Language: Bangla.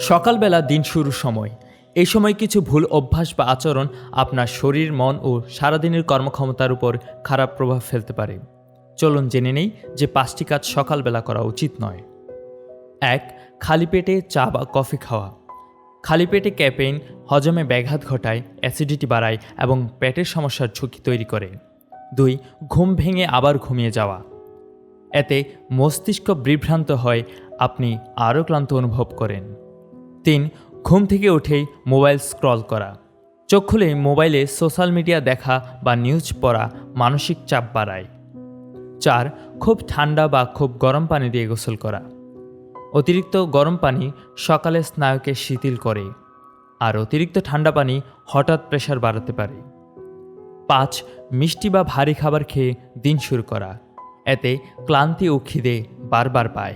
সকালবেলা দিন শুরুর সময়। এই সময় কিছু ভুল অভ্যাস বা আচরণ আপনার শরীর, মন ও সারাদিনের কর্মক্ষমতার উপর খারাপ প্রভাব ফেলতে পারে। চলুন জেনে নেই যে পাঁচটি কাজ সকালবেলা করা উচিত নয়। এক, খালি পেটে চা বা কফি খাওয়া। খালি পেটে ক্যাপেইন হজমে ব্যাঘাত ঘটায়, অ্যাসিডিটি বাড়ায় এবং পেটের সমস্যার ঝুঁকি তৈরি করে। দুই, ঘুম ভেঙে আবার ঘুমিয়ে যাওয়া। এতে মস্তিষ্ক বিভ্রান্ত হয়, আপনি আরও ক্লান্ত অনুভব করেন। তিন, ঘুম থেকে উঠেই মোবাইল স্ক্রল করা। চোখ খুলে মোবাইলে সোশ্যাল মিডিয়া দেখা বা নিউজ পড়া মানসিক চাপ বাড়ায়। চার, খুব ঠান্ডা বা খুব গরম পানি দিয়ে গোসল করা। অতিরিক্ত গরম পানি সকালে স্নায়ুকে শিথিল করে। আর অতিরিক্ত ঠান্ডা পানি হঠাৎ প্রেশার বাড়াতে পারে। পাঁচ, মিষ্টি বা ভারী খাবার খেয়ে দিন শুরু করা। এতে ক্লান্তি ও খিদে বারবার পায়।